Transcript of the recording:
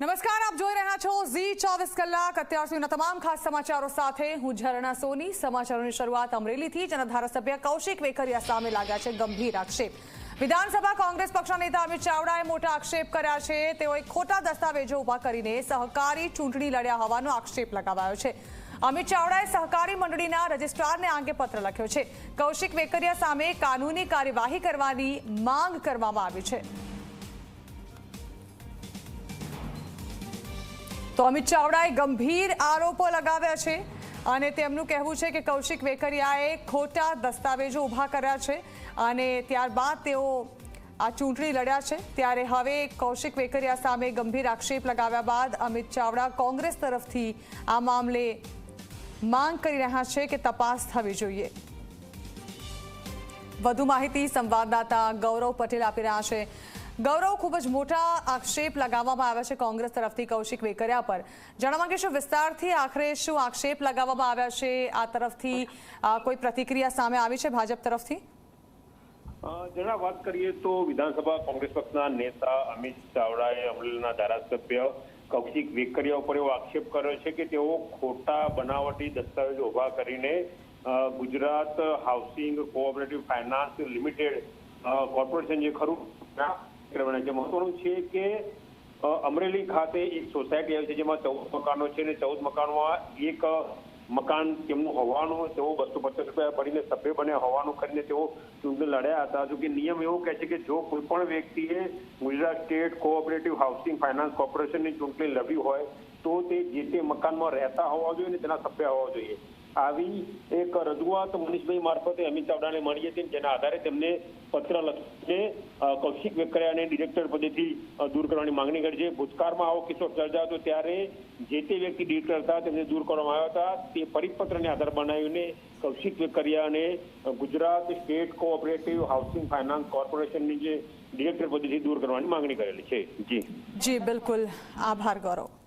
નમસ્કાર, આપ જોઈ રહ્યા છો ઝી ચોવીસ કલાક. અત્યાર સુધીના તમામ ખાસ સમાચારો સાથે હું ઝરણા સોની. સમાચારોની શરૂઆત અમરેલીથી જેના ધારાસભ્ય કૌશિક વેકરિયા સામે લાગ્યા છે ગંભીર આક્ષેપ. વિધાનસભા કોંગ્રેસ પક્ષના નેતા અમિત ચાવડાએ મોટા આક્ષેપ કર્યા છે. તેઓએ ખોટા દસ્તાવેજો ઊભા કરીને સહકારી ચૂંટણી લડ્યા હોવાનો આક્ષેપ લગાવાયો છે. અમિત ચાવડાએ સહકારી મંડળીના રજિસ્ટ્રારને આંગે પત્ર લખ્યો છે. કૌશિક વેકરિયા સામે કાનૂની કાર્યવાહી કરવાની માંગ કરવામાં આવી છે. તો અમિત ચાવડાએ ગંભીર આરોપો લગાવ્યા છે અને તેમનું કહેવું છે કે કૌશિક વેકરિયાએ ખોટા દસ્તાવેજો ઊભા કર્યા છે અને ત્યારબાદ તેઓ આ ચૂંટણી લડ્યા છે. ત્યારે હવે કૌશિક વેકરિયા સામે ગંભીર આક્ષેપ લગાવ્યા બાદ અમિત ચાવડા કોંગ્રેસ તરફથી આ મામલે માંગ કરી રહ્યા છે કે તપાસ થવી જોઈએ. વધુ માહિતી સંવાદદાતા ગૌરવ પટેલ આપી રહ્યા છે. ગૌરવ ખૂબ જ મોટા આક્ષેપ લગાવવામાં આવ્યા છે કોંગ્રેસ તરફથી કૌશિક વેકરિયા પર. જાણવા માંગીશું વિસ્તારથી આખરે શું આક્ષેપ લગાવવામાં આવ્યા છે? આ તરફથી કોઈ પ્રતિક્રિયા સામે આવી છે ભાજપ તરફથી? જરા વાત કરીએ તો વિધાનસભા કોંગ્રેસ પક્ષના નેતા અમિત ચાવડાએ અમરેલીના ધારાસભ્ય કૌશિક વેકરિયા ઉપર એવો આક્ષેપ કર્યો છે કે તેઓ ખોટા બનાવટી દસ્તાવેજો ઊભા કરીને Gujarat housing cooperative finance limited corporation જે ખરું ના જે મહત્વનું છે કે અમરેલી ખાતે એક સોસાયટી આવી છે જેમાં ચૌદ મકાનો છે અને ચૌદ મકાનમાં એક મકાન તેમનું હોવાનું, તેઓ બસો પચાસ રૂપિયા ભરીને સભ્ય બન્યા હોવાનું કરીને તેઓ ચૂંટણી લડ્યા હતા. જો કે નિયમ એવો કહે છે કે જો કોઈ પણ વ્યક્તિએ Gujarat state cooperative housing finance કોર્પોરેશનની ચૂંટણી લડવી હોય, તો તે જે તે મકાનમાં રહેતા હોવા જોઈએ અને તેના સભ્ય હોવા જોઈએ. આવી એક રજૂઆત મનીષભાઈ મારફતે અમિત ચાવડાને મળી હતી જેના આધારે તેમને પત્ર લખીને કૌશિક વેકરિયાને ડિરેક્ટર પદેથી દૂર કરવાની માંગણી કરી છે. ભૂતકાળમાં આવો કિસ્સો સર્જાયો હતો ત્યારે જે તે વ્યક્તિ ડિરેક્ટર હતા, તેમને દૂર કરવામાં આવ્યા હતા. તે પરિપત્રને આધાર બનાવીને Kaushik વેકરિયાને Gujarat state cooperative housing finance કોર્પોરેશનની જે ડિરેક્ટર પદેથી દૂર કરવાની માંગણી કરેલી છે. જી. જી, બિલકુલ. આભાર, ગૌરવ.